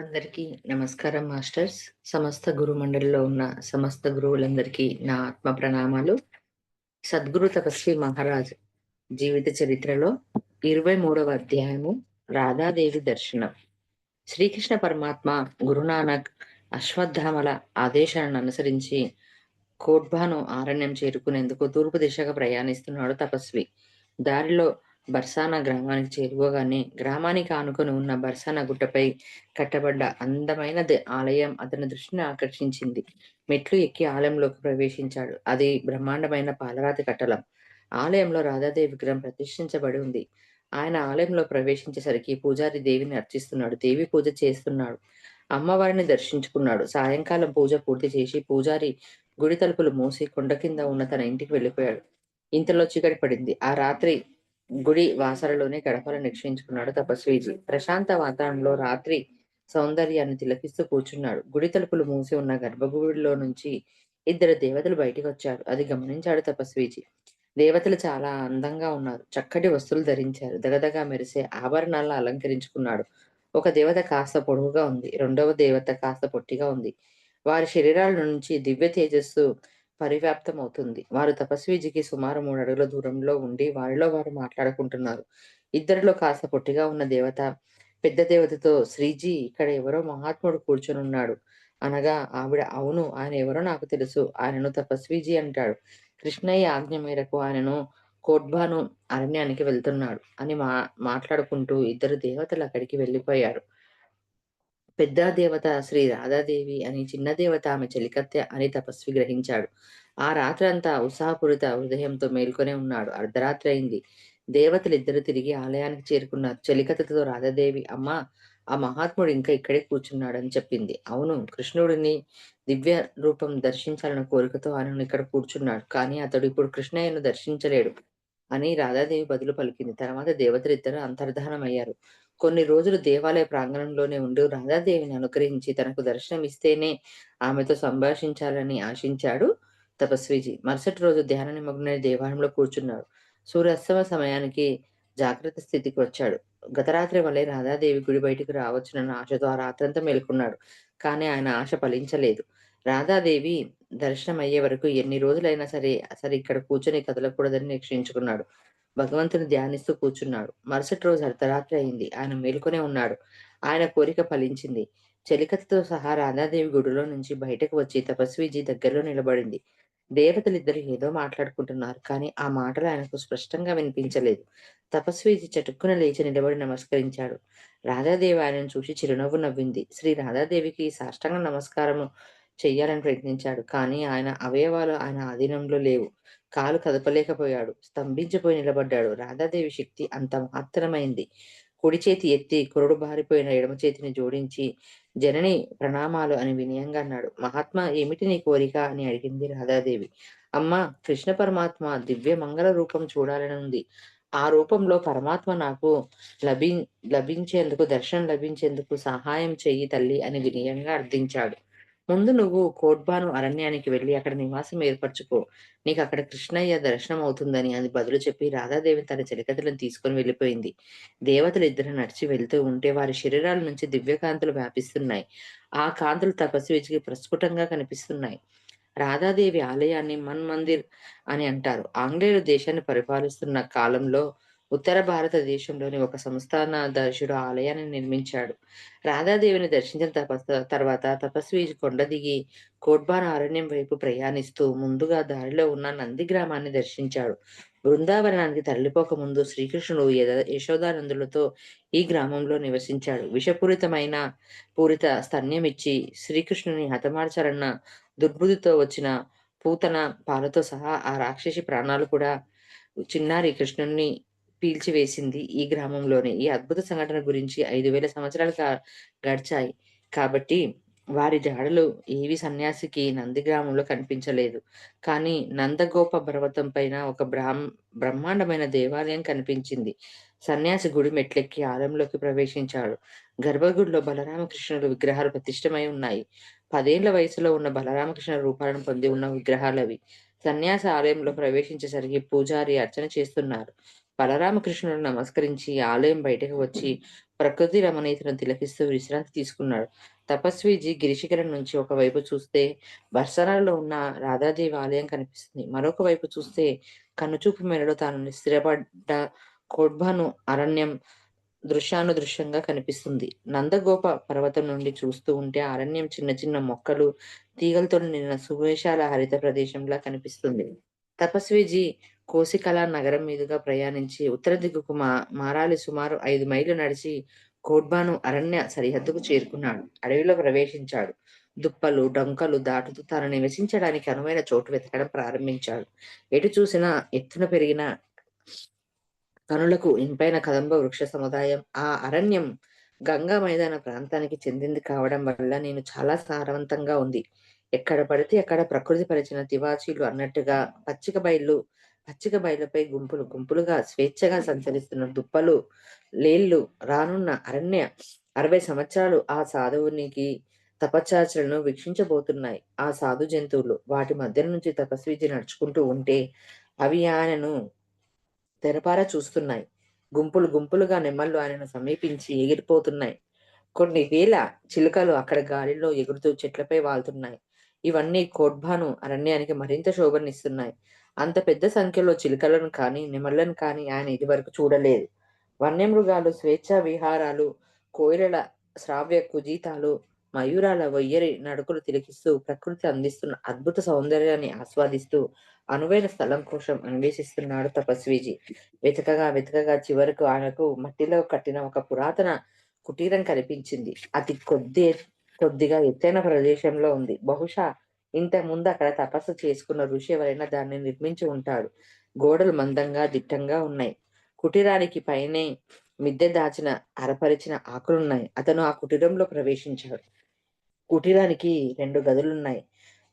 అందరికీ నమస్కారం మాస్టర్స్. సమస్త గురు మండలిలో ఉన్న సమస్త గురువులందరికీ నా ఆత్మ ప్రణామాలు. సద్గురు తపస్వి మహారాజ్ జీవిత చరిత్రలో ఇరవై మూడవ అధ్యాయము రాధాదేవి దర్శనం. శ్రీకృష్ణ పరమాత్మ గురునానక్ అశ్వత్థామల ఆదేశాలను అనుసరించి కోడ్బాను ఆరణ్యం చేరుకునేందుకు తూర్పు దిశగా ప్రయాణిస్తున్నాడు తపస్వి. దారిలో బర్సానా గ్రామానికి చేరువగానే గ్రామానికి ఆనుకొని ఉన్న బర్సానా గుట్టపై కట్టబడ్డ అందమైన ఆలయం అతని దృష్టిని ఆకర్షించింది. మెట్లు ఎక్కి ఆలయంలోకి ప్రవేశించాడు. అది బ్రహ్మాండమైన పాలరాతి కట్టలం. ఆలయంలో రాధాదేవి విగ్రహం ప్రతిష్ఠించబడి ఉంది. ఆయన ఆలయంలో ప్రవేశించేసరికి పూజారి దేవిని అర్చిస్తున్నాడు. దేవి పూజ చేస్తున్నాడు. అమ్మవారిని దర్శించుకున్నాడు. సాయంకాలం పూజ పూర్తి చేసి పూజారి గుడి తలుపులు మూసి కొండ కింద ఉన్న తన ఇంటికి వెళ్ళిపోయాడు. ఇంతలో చీకటి పడింది. ఆ రాత్రి గుడి వాసరలోనే గడపలు నిక్షించుకున్నాడు తపస్వీజీ. ప్రశాంత వాతావరణంలో రాత్రి సౌందర్యాన్ని తిలకిస్తూ కూర్చున్నాడు. గుడి తలుపులు మూసి ఉన్న గర్భగుడిలో నుంచి ఇద్దరు దేవతలు బయటికి వచ్చారు. అది గమనించాడు తపస్వీజీ. దేవతలు చాలా అందంగా ఉన్నారు. చక్కటి వస్తువులు ధరించారు. దగదగా మెరిసే ఆభరణాలను అలంకరించుకున్నాడు. ఒక దేవత కాస్త పొడవుగా ఉంది. రెండవ దేవత కాస్త పొట్టిగా ఉంది. వారి శరీరాల నుంచి దివ్య తేజస్సు పరివ్యాప్తం అవుతుంది వారు తపస్వీజికి సుమారు మూడు అడుగుల దూరంలో ఉండి వారిలో వారు మాట్లాడుకుంటున్నారు. ఇద్దరిలో కాస్త పొట్టిగా ఉన్న దేవత పెద్ద దేవతతో శ్రీజీ ఇక్కడ ఎవరో మహాత్ముడు కూర్చొని ఉన్నాడు అనగా ఆవిడ అవును ఆయన ఎవరో నాకు తెలుసు ఆయనను తపస్వీజీ అంటాడు. కృష్ణయ్య ఆజ్ఞ మేరకు ఆయనను కోడ్బాను అరణ్యానికి వెళ్తున్నాడు అని మా మాట్లాడుకుంటూ ఇద్దరు దేవతలు అక్కడికి వెళ్ళిపోయారు. పెద్ద దేవత శ్రీ రాధాదేవి అని చిన్న దేవత ఆమె చెలికత్తె అని తపస్వి గ్రహించాడు. ఆ రాత్రంతా ఉత్సాహపూరిత హృదయంతో మేల్కొనే ఉన్నాడు. అర్ధరాత్రి అయింది. దేవతలు ఇద్దరు తిరిగి ఆలయానికి చేరుకున్నారు చలికత్తతో రాధాదేవి అమ్మ ఆ మహాత్ముడు ఇంకా ఇక్కడే కూర్చున్నాడని చెప్పింది. అవును కృష్ణుడిని దివ్య రూపం దర్శించాలన్న కోరికతో ఆయన ఇక్కడ కూర్చున్నాడు. కానీ అతడు ఇప్పుడు కృష్ణయ్యను దర్శించలేడు అని రాధాదేవి బదులు పలికింది. తర్వాత దేవతలు ఇద్దరు అంతర్ధానం అయ్యారు కొన్ని రోజులు దేవాలయ ప్రాంగణంలోనే ఉండి రాధాదేవిని అనుగ్రహించి తనకు దర్శనం ఇస్తేనే ఆమెతో సంభాషించాలని ఆశించాడు తపస్విజీ. మరుసటి రోజు ధ్యాన నిమగ్న దేవాలయంలో కూర్చున్నాడు. సూర్యాస్తమ సమయానికి జాగ్రత్త స్థితికి వచ్చాడు. గత రాత్రి వల్లే రాధాదేవి గుడి బయటికి రావచ్చునన్న ఆశతో ఆ రాత్రంతా మేల్కొన్నాడు. కానీ ఆయన ఆశ ఫలించలేదు. రాధాదేవి దర్శనం అయ్యే వరకు ఎన్ని రోజులైనా సరే సరే ఇక్కడ కూర్చొని కదలకూడదని నిరీక్షించుకున్నాడు. భగవంతుని ధ్యానిస్తూ కూర్చున్నాడు. మరుసటి రోజు అర్ధరాత్రి అయింది. ఆయన మేలుకొనే ఉన్నాడు. ఆయన కోరిక ఫలించింది. చెలికతతో సహా రాధాదేవి గుడిలో నుంచి బయటకు వచ్చి తపస్విజీ దగ్గరలో నిలబడింది. దేవతలిద్దరు ఏదో మాట్లాడుకుంటున్నారు కానీ ఆ మాటలు ఆయనకు స్పష్టంగా వినిపించలేదు. తపస్వీజీ చటుక్కున లేచి నిలబడి నమస్కరించాడు. రాధాదేవి ఆయనను చూసి చిరునవ్వు నవ్వింది. శ్రీ రాధాదేవికి సాష్టంగ నమస్కారము చెయ్యాలని ప్రయత్నించాడు. కానీ ఆయన అవయవాలు ఆయన ఆధీనంలో లేవు. కాలు కదపలేకపోయాడు. స్తంభించిపోయి నిలబడ్డాడు. రాధాదేవి శక్తి అంత మాత్రమైంది. కుడి చేతి ఎత్తి కురుడు బారిపోయిన ఎడమ చేతిని జోడించి జనని ప్రణామాలు అని వినయంగా అన్నాడు. మహాత్మా ఏమిటి నీ కోరిక? అని అడిగింది రాధాదేవి. అమ్మ కృష్ణ పరమాత్మ దివ్య మంగళ రూపం చూడాలని ఉంది. ఆ రూపంలో పరమాత్మ నాకు లభి లభించేందుకు దర్శనం లభించేందుకు సహాయం చెయ్యి తల్లి అని వినయంగా అర్థించాడు. ముందు నువ్వు కోడ్బాను అరణ్యానికి వెళ్ళి అక్కడ నివాసం ఏర్పరచుకో. నీకు అక్కడ కృష్ణయ్య దర్శనం అవుతుందని అది బదులు చెప్పి రాధాదేవి తన చెలికతలను తీసుకొని వెళ్ళిపోయింది. దేవతలు ఇద్దరు నడిచి వెళ్తూ ఉంటే వారి శరీరాల నుంచి దివ్యకాంతులు వ్యాపిస్తున్నాయి. ఆ కాంతులు తపస్వికి ప్రస్ఫుటంగా కనిపిస్తున్నాయి. రాధాదేవి ఆలయాన్ని మన్ మందిర్ అని అంటారు. ఆంగ్లేయులు దేశాన్ని పరిపాలిస్తున్న కాలంలో ఉత్తర భారతదేశంలోని ఒక సంస్థానాధీశుడు ఆలయాన్ని నిర్మించాడు. రాధాదేవిని దర్శించిన తపస్ తర్వాత తపస్వి కొండ దిగి కోట్బార్ అరణ్యం వైపు ప్రయాణిస్తూ ముందుగా దారిలో ఉన్న నంది గ్రామాన్ని దర్శించాడు. బృందావనానికి తరలిపోక ముందు శ్రీకృష్ణుడు యశోదానందులతో ఈ గ్రామంలో నివసించాడు. విషపూరితమైన పూరిత స్తన్యం ఇచ్చి శ్రీకృష్ణుని హతమార్చాలన్న దుర్బుద్ధితో వచ్చిన పూతన పాలతో సహా ఆ రాక్షసి ప్రాణాలు కూడా చిన్నారి కృష్ణుణ్ణి పీల్చివేసింది ఈ గ్రామంలోనే. ఈ అద్భుత సంఘటన గురించి ఐదు వేల సంవత్సరాలు గడిచాయి కాబట్టి వారి జాడలు ఏవి సన్యాసికి నంది గ్రామంలో కనిపించలేదు. కానీ నందగోప పర్వతం పైన ఒక బ్రాహ్మ బ్రహ్మాండమైన దేవాలయం కనిపించింది. సన్యాసి గుడి మెట్లెక్కి ఆలయంలోకి ప్రవేశించాడు. గర్భగుడిలో బలరామకృష్ణుల విగ్రహాలు ప్రతిష్టమై ఉన్నాయి. పదేళ్ళ వయసులో ఉన్న బలరామకృష్ణ రూపాలను పొంది ఉన్న విగ్రహాలవి. సన్యాస ఆలయంలో ప్రవేశించేసరికి పూజారి అర్చన చేస్తున్నారు. బలరామకృష్ణుడు నమస్కరించి ఆలయం బయటకు వచ్చి ప్రకృతి రమణీయతను తిలకిస్తూ విశ్రాంతి తీసుకున్నాడు. తపస్వీజీ గిరిశిఖరం నుంచి ఒకవైపు చూస్తే బర్సనాలో ఉన్న రాధాదేవి ఆలయం కనిపిస్తుంది. మరొక వైపు చూస్తే కనుచూపు మేరలో తాను స్థిరపడ్డ కోడ్బాను అరణ్యం దృశ్యానుదృశ్యంగా కనిపిస్తుంది. నందగోప పర్వతం నుండి చూస్తూ ఉంటే అరణ్యం చిన్న చిన్న మొక్కలు తీగలతో నిన్న సువేశాల హరిత ప్రదేశంలా కనిపిస్తుంది. తపస్వీజీ కోసికల నగరం మీదుగా ప్రయాణించి ఉత్తర దిగుకు మా మారాలి సుమారు ఐదు మైళ్ళు నడిచి కోడ్బాను అరణ్య సరిహద్దుకు చేరుకున్నాడు. అడవిలో ప్రవేశించాడు. దుప్పలు డొంకలు దాటుతూ తాను నివసించడానికి అనువైన చోటు వెతకడం ప్రారంభించాడు. ఎటు చూసినా ఎత్తున పెరిగిన కనులకు ఇంపైన కదంబ వృక్ష సముదాయం ఆ అరణ్యం గంగా మైదాన ప్రాంతానికి చెందింది కావడం వల్ల నేను చాలా సారవంతంగా ఉంది. ఎక్కడ పడితే అక్కడ ప్రకృతి పరిచిన తివాచీలు అన్నట్టుగా పచ్చిక బయళ్ళు పచ్చిక బయలుపై గుంపులు గుంపులుగా స్వేచ్ఛగా సంచరిస్తున్న దుప్పలు లేళ్ళు రానున్న అరణ్య అరవై సంవత్సరాలు ఆ సాధువునికి తపచార్చలను వీక్షించబోతున్నాయి. ఆ సాధు జంతువులు వాటి మధ్య నుంచి తపస్విజి నడుచుకుంటూ ఉంటే అవి ఆయనను తెరపార చూస్తున్నాయి. గుంపులు గుంపులుగా నెమ్మళ్ళు ఆయనను సమీపించి ఎగిరిపోతున్నాయి. కొన్ని వేల చిలుకలు అక్కడ గాలిలో ఎగురుతూ చెట్లపై వాళ్తున్నాయి. ఇవన్నీ కోడ్భాను అరణ్యానికి మరింత శోభనిస్తున్నాయి. అంత పెద్ద సంఖ్యలో చిలుకలను కానీ నెమళ్ళను కానీ ఆయన ఇదివరకు చూడలేదు. వన్యమృగాలు స్వేచ్ఛా విహారాలు కోయిలల శ్రావ్య కుజీతాలు మయూరాల వయ్యరి నడుకులు తిలకిస్తూ ప్రకృతి అందిస్తున్న అద్భుత సౌందర్యాన్ని ఆస్వాదిస్తూ అనువైన స్థలం కోసం అన్వేషిస్తున్నాడు తపస్వీజీ. వెతకగా వెతకగా చివరకు ఆయనకు మట్టిలో కట్టిన ఒక పురాతన కుటీరం కనిపించింది. అతి కొద్ది కొద్దిగా ఎత్తైన ప్రదేశంలో ఉంది. బహుశా ఇంతకుముందు అక్కడ తపస్సు చేసుకున్న ఋషి ఎవరైనా దాన్ని నిర్మించి ఉంటాడు. గోడలు మందంగా దిట్టంగా ఉన్నాయి. కుటీరానికి పైనే మిద్దె దాచిన అరపరిచిన ఆకులున్నాయి. అతను ఆ కుటీరంలో ప్రవేశించాడు. కుటీరానికి రెండు గదులున్నాయి.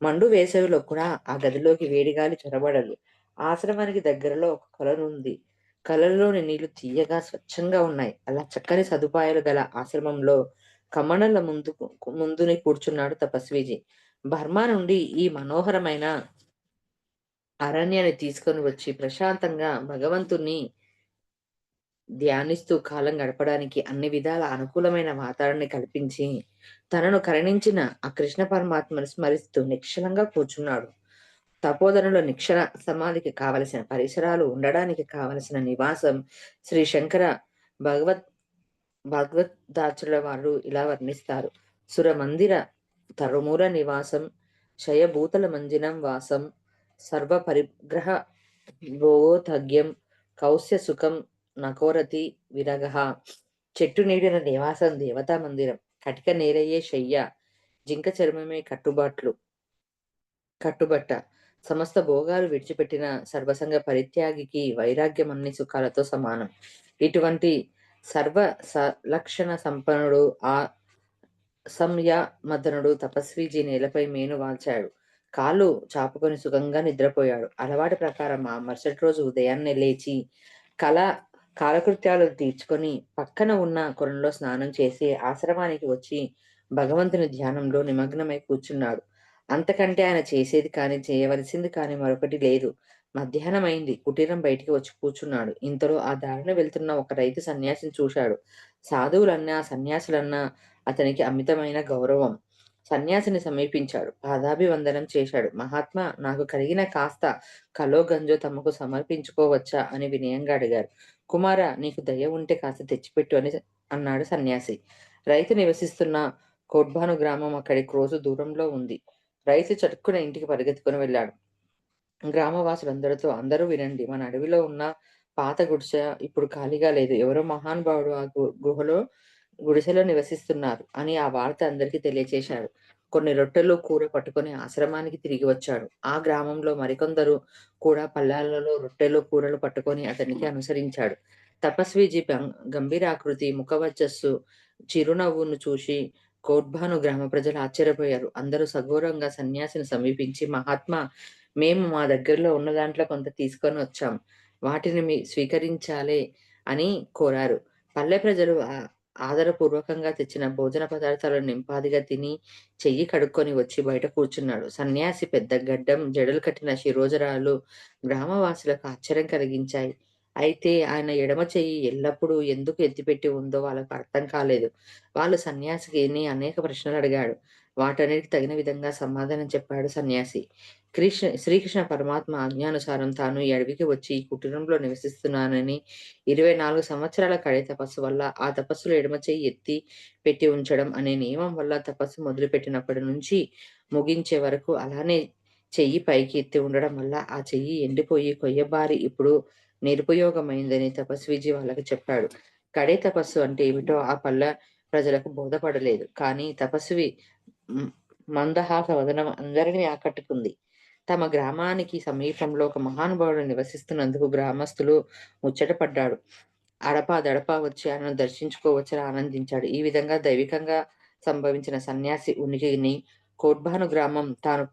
మండు వేసవిలో కూడా ఆ గదిలోకి వేడిగాలి చొరబడదు. ఆశ్రమానికి దగ్గరలో ఒక కొలను ఉంది. కలలోని నీళ్ళు తీయగా స్వచ్ఛంగా ఉన్నాయి. అలా చక్కని సదుపాయాలు గల ఆశ్రమంలో కమనల ముందు ముందుని కూర్చున్నాడు తపస్వీజీ. బర్మా నుండి ఈ మనోహరమైన అరణ్యాన్ని తీసుకొని వచ్చి ప్రశాంతంగా భగవంతుణ్ణి ధ్యానిస్తూ కాలం గడపడానికి అన్ని విధాల అనుకూలమైన వాతావరణాన్ని కల్పించి తనను కరణించిన ఆ కృష్ణ పరమాత్మను స్మరిస్తూ నిక్షలంగా కూర్చున్నాడు. తపోధనలో నిక్షణ సమాధికి కావలసిన పరిసరాలు ఉండడానికి కావలసిన నివాసం శ్రీ శంకర భగవత్ భగవద్దాచుల వారు ఇలా వర్ణిస్తారు. సుర మందిర తరుమూల నివాసం శయభూతల మంజినం వాసం సర్వ పరిగ్రహ భోగోతగ్యం కౌస్య సుఖం నకోరతి విరగ. చెట్టు నీడిన నివాసం దేవతా మందిరం కటిక నేరయ్యే శయ్య జింక చర్మమే కట్టుబాట్లు కట్టుబట్ట. సమస్త భోగాలు విడిచిపెట్టిన సర్వసంగ పరిత్యాగికి వైరాగ్యం అన్ని సుఖాలతో సమానం. ఇటువంటి సర్వ సలక్షణ సంపన్నుడు ఆ సంయ మదనుడు తపస్వీజీ నేలపై మేను వాల్చాడు. కాళ్ళు చాపుకొని సుఖంగా నిద్రపోయాడు. అలవాటు ప్రకారం ఆ మరుసటి రోజు ఉదయాన్నే లేచి కళ కాలకృత్యాలు తీర్చుకొని పక్కన ఉన్న కొలంలో స్నానం చేసి ఆశ్రమానికి వచ్చి భగవంతుని ధ్యానంలో నిమగ్నమై కూర్చున్నాడు. అంతకంటే ఆయన చేసేది కానీ చేయవలసింది కానీ మరొకటి లేదు. మధ్యాహ్నం అయింది. కుటీరం బయటికి వచ్చి కూర్చున్నాడు. ఇంతలో ఆ దారిన వెళ్తున్న ఒక రైతు సన్యాసిని చూశాడు. సాధువులన్నా సన్యాసులన్నా అతనికి అమితమైన గౌరవం. సన్యాసిని సమీపించాడు. పాదాభివందనం చేశాడు. మహాత్మా నాకు కలిగిన కాస్త కలో గంజో తమకు సమర్పించుకోవచ్చా అని వినయంగా అడిగారు. కుమార నీకు దయ ఉంటే కాస్త తెచ్చిపెట్టు అని అన్నాడు సన్యాసి. రైతు నివసిస్తున్న కోడ్బాను గ్రామం అక్కడి క్రోజు దూరంలో ఉంది. రైతు చటుక్కున ఇంటికి పరిగెత్తుకుని వెళ్ళాడు. గ్రామవాసులందరితో అందరూ వినండి మన అడవిలో ఉన్న పాత గుడిసె ఇప్పుడు ఖాళీగా లేదు. ఎవరో మహానుభావుడు ఆ గుహలో గుడిసెలో నివసిస్తున్నారు అని ఆ వార్త అందరికీ తెలియచేశాడు కొన్ని రొట్టెలు కూర పట్టుకొని ఆశ్రమానికి తిరిగి వచ్చాడు. ఆ గ్రామంలో మరికొందరు కూడా పల్లాలలో రొట్టెలు కూరలు పట్టుకొని అతనికి అనుసరించాడు. తపస్వీజీ గంభీరాకృతి ముఖవచ్చస్సు చిరునవ్వును చూసి కోడ్భాను గ్రామ ప్రజలు ఆశ్చర్యపోయారు. అందరూ సగౌరవంగా సన్యాసిని సమీపించి మహాత్మా మేము మా దగ్గరలో ఉన్న దాంట్లో కొంత తీసుకొని వచ్చాం. వాటిని మీ స్వీకరించాలే అని కోరారు. పల్లె ప్రజలు ఆదరపూర్వకంగా తెచ్చిన భోజన పదార్థాలను నింపాదిగా తిని చెయ్యి కడుక్కొని వచ్చి బయట కూర్చున్నాడు సన్యాసి పెద్ద గడ్డం జడలు కట్టిన శిరోజరాలు గ్రామవాసులకు ఆశ్చర్యం కలిగించాయి అయితే ఆయన ఎడమ చెయ్యి ఎల్లప్పుడూ ఎందుకు ఎత్తిపెట్టి ఉందో వాళ్ళకు అర్థం కాలేదు. వాళ్ళు సన్యాసిని అనేక ప్రశ్నలు అడిగాడు. వాటన్నిటికి తగిన విధంగా సమాధానం చెప్పాడు సన్యాసి. కృష్ణ శ్రీకృష్ణ పరమాత్మ ఆజ్ఞానుసారం తాను ఈ అడవికి వచ్చి ఈ కుటీరంలో నివసిస్తున్నానని, 24 సంవత్సరాల కడే తపస్సు వల్ల ఆ తపస్సులో ఎడమ ఎత్తి పెట్టి ఉంచడం అనే నియమం వల్ల తపస్సు మొదలుపెట్టినప్పటి నుంచి ముగించే వరకు అలానే చెయ్యి పైకి ఎత్తి ఉండడం వల్ల ఆ చెయ్యి ఎండిపోయి కొయ్యబారి ఇప్పుడు నిరుపయోగమైందని తపస్విజీ వాళ్ళకి చెప్పాడు. కడే తపస్సు అంటే ఏమిటో ఆ పల్లె ప్రజలకు బోధపడలేదు. కానీ తపస్వి మందహాస వదనం అందరినీ ఆకట్టుకుంది. తమ గ్రామానికి సమీపంలో ఒక మహానుభావుడు నివసిస్తున్నందుకు గ్రామస్తులు ముచ్చటపడ్డాడు. అడపాదడపా వచ్చి ఆయనను దర్శించుకోవచ్చని ఆనందించాడు. ఈ విధంగా దైవికంగా సంభవించిన సన్యాసి ఉనికిని కోట్బాను గ్రామం తాను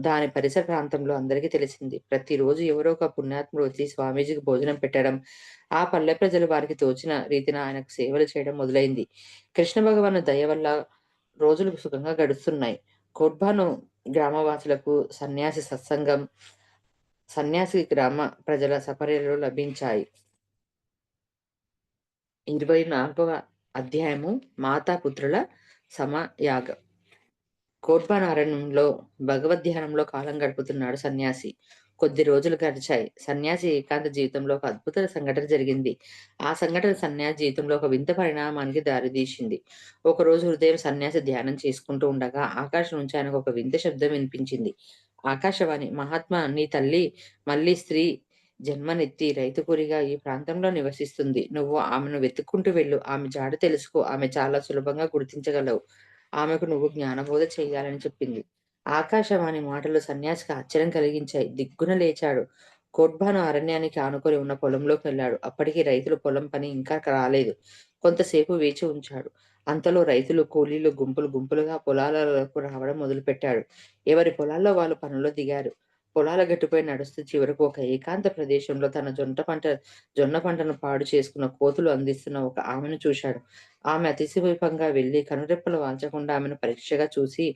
దాని పరిసర ప్రాంతంలో అందరికీ తెలిసింది. ప్రతిరోజు ఎవరో ఒక పుణ్యాత్ముడు వచ్చి స్వామీజీకి భోజనం పెట్టడం, ఆ పల్లె ప్రజలు వారికి తోచిన రీతిన ఆయనకు సేవలు చేయడం మొదలైంది. కృష్ణ భగవాను దయ వల్ల రోజులు సుఖంగా గడుస్తున్నాయి. కోట్బాను గ్రామవాసులకు సన్యాసి సత్సంగం, సన్యాసి గ్రామ ప్రజల సపర్యలు లభించాయి. 24వ అధ్యాయము మాతాపుత్రుల సమయాగం. కోట్బాన్ అరణ్యంలో భగవద్ధ్యానంలో కాలం గడుపుతున్నాడు సన్యాసి. కొద్ది రోజులు గడిచాయి. సన్యాసి ఏకాంత జీవితంలో ఒక అద్భుత సంఘటన జరిగింది. ఆ సంఘటన సన్యాసి జీవితంలో ఒక వింత పరిణామానికి దారితీసింది. ఒకరోజు ఉదయం సన్యాసి ధ్యానం చేసుకుంటూ ఉండగా ఆకాశం నుంచి ఆయనకు ఒక వింత శబ్దం వినిపించింది. ఆకాశవాణి మహాత్మా నీ తల్లి మళ్ళీ స్త్రీ జన్మనెత్తి రైతుకూరిగా ఈ ప్రాంతంలో నివసిస్తుంది. నువ్వు ఆమెను వెతుక్కుంటూ వెళ్ళు. ఆమె జాడ తెలుసుకో. ఆమె చాలా సులభంగా గుర్తించగలవు. ఆమెకు నువ్వు జ్ఞానబోధ చేయాలని చెప్పింది. ఆకాశవాణి మాటలు సన్యాసికి ఆశ్చర్యం కలిగించాయి. దిగ్గున లేచాడు. కోట్బాను అరణ్యానికి ఆనుకొని ఉన్న పొలంలోకి వెళ్ళాడు. అప్పటికి రైతులు పొలం పని ఇంకా రాలేదు. కొంతసేపు వేచి ఉంచాడు. అంతలో రైతులు, కూలీలు గుంపులు గుంపులుగా పొలాలకు రావడం మొదలుపెట్టాడు. ఎవరి పొలాల్లో వాళ్ళు పనుల్లో దిగారు. పొలాల గట్టుపై నడుస్తూ చివరకు ఒక ఏకాంత ప్రదేశంలో తన జొంట పంట జొన్న పంటను పాడు చేసుకున్న కోతులు అందిస్తున్న ఒక ఆమెను చూశాడు. ఆమె అతిసమీపంగా వెళ్ళి కనురెప్పలు వాల్చకుండా ఆమెను పరీక్షగా చూసి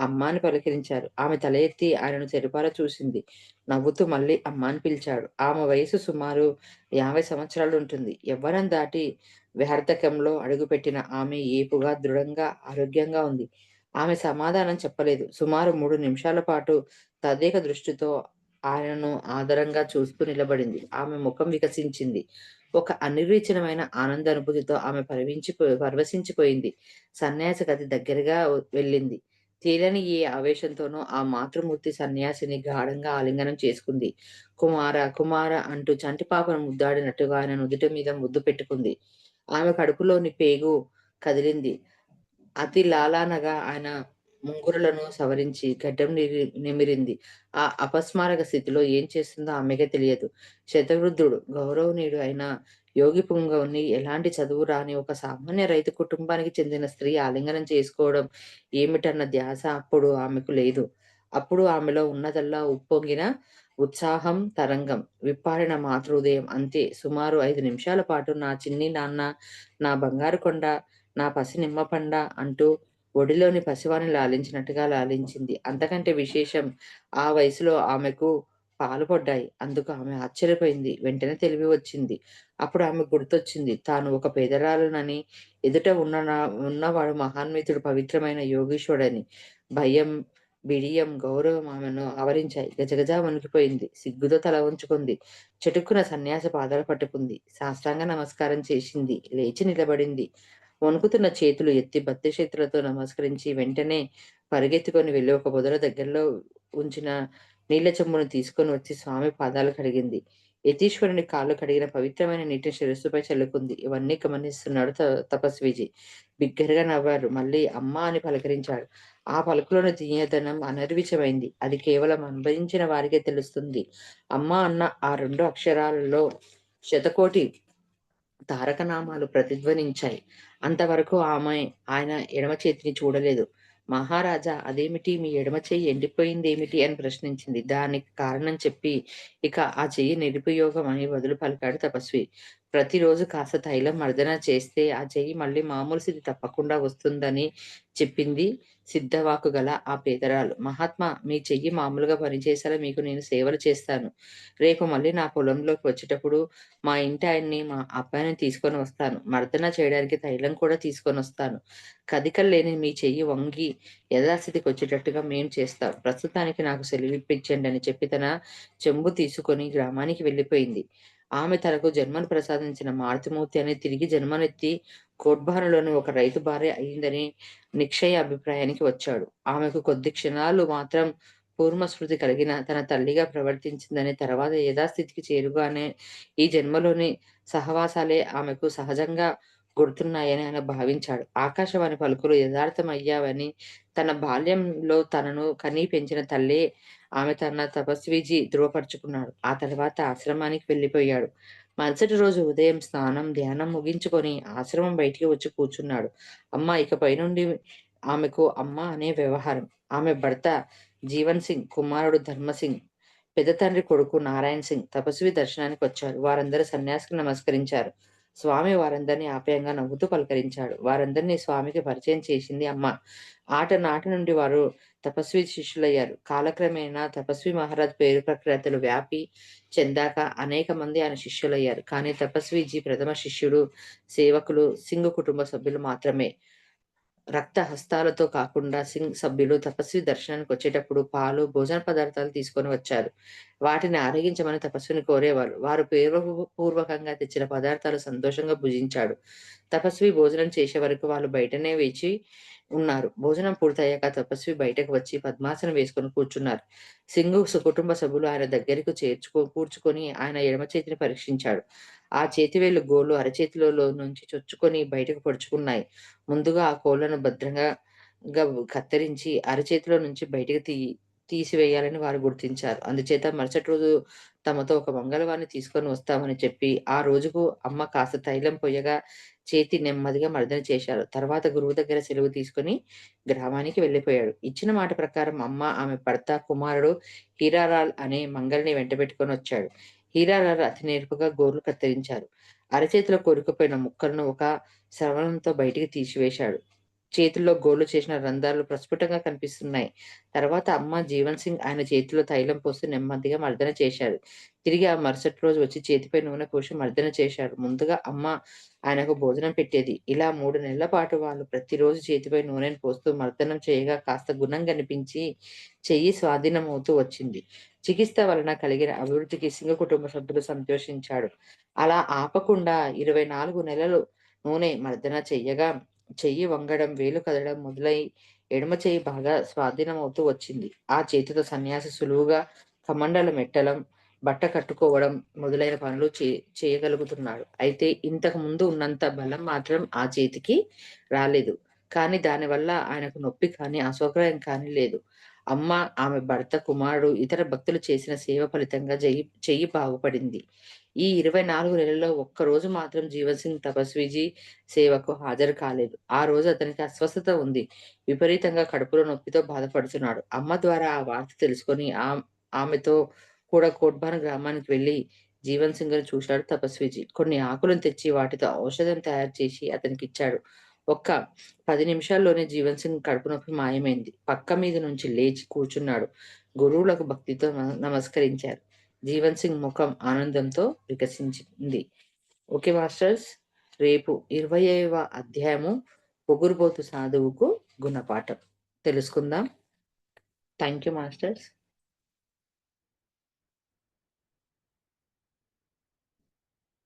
అమ్మాని పలకరించారు. ఆమె తల ఎత్తి ఆయనను తెరిపార చూసింది. నవ్వుతూ మళ్ళీ అమ్మాని పిలిచాడు. ఆమె వయసు సుమారు యాభై సంవత్సరాలు ఉంటుంది ఎవ్వరం దాటి వ్యర్థకంలో అడుగుపెట్టిన ఆమె ఏపుగా, దృఢంగా, ఆరోగ్యంగా ఉంది. ఆమె సమాధానం చెప్పలేదు. సుమారు మూడు నిమిషాల పాటు తదేక దృష్టితో ఆయనను ఆధారంగా చూస్తూ నిలబడింది. ఆమె ముఖం వికసించింది. ఒక అనిరీక్షమైన ఆనంద అనుభూతితో ఆమె పరివించిపో పరవశించిపోయింది. సన్యాసికి గది దగ్గరగా వెళ్ళింది. తీరని ఏ ఆవేశంతోనో ఆ మాతృమూర్తి సన్యాసిని గాఢంగా ఆలింగనం చేసుకుంది. కుమార కుమార అంటూ చంటిపాపను ముద్దాడినట్టుగా ఆయన నుదుటి మీద ముద్దు పెట్టుకుంది. ఆమె కడుపులోని పేగు కదిలింది. అతి లాలానగా ఆయన ముంగురులను సవరించి గడ్డం నిమిరింది. ఆ అపస్మారక స్థితిలో ఏం చేస్తుందో ఆమెకే తెలియదు. శతవృద్ధుడు, గౌరవనీయుడు అయిన యోగి పుంగవుని ఎలాంటి చదువు రాని ఒక సామాన్య రైతు కుటుంబానికి చెందిన స్త్రీ ఆలింగనం చేసుకోవడం ఏమిటన్న ధ్యాస అప్పుడు ఆమెకు లేదు. అప్పుడు ఆమెలో ఉన్నదల్లా ఉప్పొంగిన ఉత్సాహం తరంగం. విప్పారిన మాతృదయం అంతే. సుమారు ఐదు నిమిషాల పాటు నా చిన్ని నాన్న, నా బంగారు కొండ, నా పసి నిమ్మపండ అంటూ ఒడిలోని పసివాని లాలించినట్టుగా లాలించింది. అంతకంటే విశేషం ఆ వయసులో ఆమెకు పాలు పడ్డాయి. అందుకు ఆమె ఆశ్చర్యపోయింది. వెంటనే తెలివి వచ్చింది. అప్పుడు ఆమె గుర్తొచ్చింది. తాను ఒక పేదరాలునని, ఎదుట ఉన్న ఉన్నవాడు మహాన్వితుడు పవిత్రమైన యోగీశ్వడని భయం, బిడియం, గౌరవం ఆమెను ఆవరించాయి. గజగజ వణికిపోయింది. సిగ్గుతో తల ఉంచుకుంది చెటుక్కున సన్యాసి పాదాలు పట్టుకుంది. సాష్టాంగ నమస్కారం చేసింది. లేచి నిలబడింది. వణుకుతున్న చేతులు ఎత్తి భక్తి చేతులతో నమస్కరించి వెంటనే పరిగెత్తుకొని వెళ్ళి ఒక బుధల దగ్గరలో ఉంచిన నీళ్ళ చెంబును తీసుకొని వచ్చి స్వామి పాదాలు కడిగింది. యతీశ్వరుని కాళ్ళు కడిగిన పవిత్రమైన నీటిని శిరస్సుపై చల్లుకుంది. ఇవన్నీ గమనిస్తున్నాడు త బిగ్గరగా నవ్వారు. మళ్ళీ అమ్మ అని పలకరించాడు. ఆ పలుకులోని తీయదనం అనర్విచమైంది. అది కేవలం అనుభవించిన వారికే తెలుస్తుంది. అమ్మ అన్న ఆ రెండు అక్షరాలలో శతకోటి తారకనామాలు ప్రతిధ్వనించాయి. అంతవరకు ఆమె ఆయన ఎడమ చేతిని చూడలేదు. మహారాజా! అదేమిటి? మీ ఎడమ చెయ్యి ఎండిపోయిందేమిటి? అని ప్రశ్నించింది. దానికి కారణం చెప్పి ఇక ఆ చెయ్యి నిరుపయోగం అని వదులు పలికాడు తపస్వి. ప్రతిరోజు కాస్త తైలం మర్దన చేస్తే ఆ చెయ్యి మళ్ళీ మామూలు స్థితి తప్పకుండా వస్తుందని చెప్పింది సిద్ధవాకు గల ఆ పేదరాలు. మహాత్మా మీ చెయ్యి మామూలుగా పనిచేసేలా మీకు నేను సేవలు చేస్తాను. రేపు మళ్ళీ నా పొలంలోకి వచ్చేటప్పుడు మా ఇంటి ఆయన్ని మా అబ్బాయిని తీసుకొని వస్తాను. మర్దన చేయడానికి తైలం కూడా తీసుకొని వస్తాను. కదికలు లేని మీ చెయ్యి వంగి యథాస్థితికి వచ్చేటట్టుగా మేం చేస్తాం. ప్రస్తుతానికి నాకు సెలవిప్పించండి అని చెప్పి తన చెంబు తీసుకొని గ్రామానికి వెళ్ళిపోయింది. ఆమె తనకు జన్మను ప్రసాదించిన మారుతిమూర్తి అని తిరిగి జన్మనెత్తి కోట్బారులోని ఒక రైతు భార్య అయిందని నిక్షయ అభిప్రాయానికి వచ్చాడు. ఆమెకు కొద్ది క్షణాలు మాత్రం పూర్వస్మృతి కలిగిన తన తల్లిగా ప్రవర్తించిందని తర్వాత యథాస్థితికి చేరుగానే ఈ జన్మలోని సహవాసాలే ఆమెకు సహజంగా గుర్తున్నాయని ఆయన భావించాడు. ఆకాశవాణి పలుకులు యథార్థమయ్యావని తన బాల్యంలో తనను కనీ పెంచిన తల్లే ఆమె తన తపస్విజీ ధృవపరుచుకున్నాడు. ఆ తర్వాత ఆశ్రమానికి వెళ్ళిపోయాడు. మరుసటి రోజు ఉదయం స్నానం ధ్యానం ముగించుకొని ఆశ్రమం బయటికి వచ్చి కూర్చున్నాడు. అమ్మ ఇకపై నుండి ఆమెకు అమ్మ అనే వ్యవహారం. ఆమె భర్త జీవన్ సింగ్ కుమారుడు ధర్మసింగ్ పెద్ద తండ్రి కొడుకు నారాయణ్ సింగ్ తపస్వి దర్శనానికి వచ్చారు. వారందరూ సన్యాసికి నమస్కరించారు. స్వామి వారందరినీ ఆప్యాయంగా నవ్వుతూ పలకరించాడు. వారందరినీ స్వామికి పరిచయం చేసింది అమ్మ. ఆట నాటి నుండి వారు తపస్వి శిష్యులయ్యారు. కాలక్రమేణా తపస్వి మహారాజ్ పేరు ప్రఖ్యాతలు వ్యాపి చెందాక అనేక మంది ఆయన శిష్యులయ్యారు. కానీ తపస్విజీ ప్రథమ శిష్యుడు సేవకులు సింగ్ కుటుంబ సభ్యులు మాత్రమే. రక్త హస్తాలతో కాకుండా సింగ్ సభ్యులు తపస్వి దర్శనానికి వచ్చేటప్పుడు పాలు భోజన పదార్థాలు తీసుకొని వచ్చారు. వాటిని ఆరగించమని తపస్విని కోరేవారు. వారు పూర్వపూర్వకంగా తెచ్చిన పదార్థాలు సంతోషంగా భుజించాడు. తపస్వి భోజనం చేసే వరకు వాళ్ళు బయటనే వేచి ఉన్నారు. భోజనం పూర్తయ్యాక తపస్వి బయటకు వచ్చి పద్మాసనం వేసుకొని కూర్చున్నారు. సింగు కుటుంబ సభ్యులు ఆయన దగ్గరికి చేర్చుకో కూర్చుకొని ఆయన ఎడమ చేతిని పరీక్షించాడు. ఆ చేతివేలు గోళ్ళు అరచేతిలో నుంచి చొచ్చుకొని బయటకు పొడుచుకున్నాయి. ముందుగా ఆ కోళ్ళను భద్రంగా కత్తిరించి అరచేతిలో నుంచి బయటకు తీ తీసివేయాలని వారు గుర్తించారు. అందుచేత మరుసటి రోజు తమతో ఒక మంగళవారిని తీసుకొని వస్తామని చెప్పి ఆ రోజుకు అమ్మ కాస్త తైలం పొయ్యగా చేతి నెమ్మదిగా మర్దన చేశారు. తర్వాత గురువు దగ్గర సెలవు తీసుకుని గ్రామానికి వెళ్ళిపోయాడు. ఇచ్చిన మాట ప్రకారం అమ్మ ఆమె భర్త కుమారుడు హీరారాల్ అనే మంగల్ని వెంట పెట్టుకొని వచ్చాడు. హీరారాల్ అతి నేర్పుగా గోర్లు కత్తిరించారు. అరచేతిలో కోరుకుపోయిన ముక్కలను ఒక శ్రవణంతో బయటికి తీసివేశాడు. చేతుల్లో గోళ్ళు చేసిన రంధ్రాలు ప్రస్ఫుటంగా కనిపిస్తున్నాయి. తర్వాత అమ్మ జీవన్ సింగ్ ఆయన చేతిలో తైలం పోసి నెమ్మదిగా మర్దన చేశారు తిరిగి ఆ మరుసటి రోజు వచ్చి చేతిపై నూనె పోసి మర్దన చేశారు ముందుగా అమ్మ ఆయనకు భోజనం పెట్టేది. ఇలా మూడు నెలల పాటు వాళ్ళు ప్రతిరోజు చేతిపై నూనెను పోస్తూ మర్దనం చేయగా కాస్త గుణం కనిపించి చెయ్యి స్వాధీనం అవుతూ వచ్చింది. చికిత్స వలన కలిగిన అభివృద్ధికి సింగ కుటుంబ సభ్యులు సంతోషించాడు. అలా ఆపకుండా ఇరవై నాలుగు నెలలు నూనె మర్దన చెయ్యగా చెయ్యి వంగడం వేలు కదడం మొదలై ఎడమ చెయ్యి బాగా స్వాధీనం అవుతూ వచ్చింది. ఆ చేతితో సన్యాసి సులువుగా కమండలు మెట్టడం బట్ట కట్టుకోవడం మొదలైన పనులు చే చేయగలుగుతున్నాడు. అయితే ఇంతకు ముందు ఉన్నంత బలం మాత్రం ఆ చేతికి రాలేదు. కానీ దానివల్ల ఆయనకు నొప్పి కానీ అసౌకర్యం కానీ లేదు. అమ్మ ఆమె భర్త కుమారుడు ఇతర భక్తులు చేసిన సేవ ఫలితంగా చెయ్యి చెయ్యి బాగుపడింది. ఈ ఇరవై నాలుగు నెలల్లో ఒక్క రోజు మాత్రం జీవన్ సింగ్ తపస్విజీ సేవకు హాజరు కాలేదు. ఆ రోజు అతనికి అస్వస్థత ఉంది. విపరీతంగా కడుపులో నొప్పితో బాధపడుతున్నాడు. అమ్మ ద్వారా ఆ వార్త తెలుసుకొని ఆమెతో కూడా కోట్బాన్ గ్రామానికి వెళ్ళి జీవన్ సింగ్ చూశాడు తపస్విజీ. కొన్ని ఆకులను తెచ్చి వాటితో ఔషధం తయారు చేసి అతనికి ఇచ్చాడు ఒక్క పది నిమిషాల్లోనే జీవన్ సింగ్ కడుపు నొప్పి మాయమైంది. పక్క మీద నుంచి లేచి కూర్చున్నాడు. గురువులకు భక్తితో నమస్కరించారు. జీవన్ సింగ్ ముఖం ఆనందంతో వికసించింది. ఓకే మాస్టర్స్ రేపు ఇరవైవ అధ్యాయము పొగురుబోతు సాధువుకు గుణపాఠం. తెలుసుకుందాం. Thank you masters.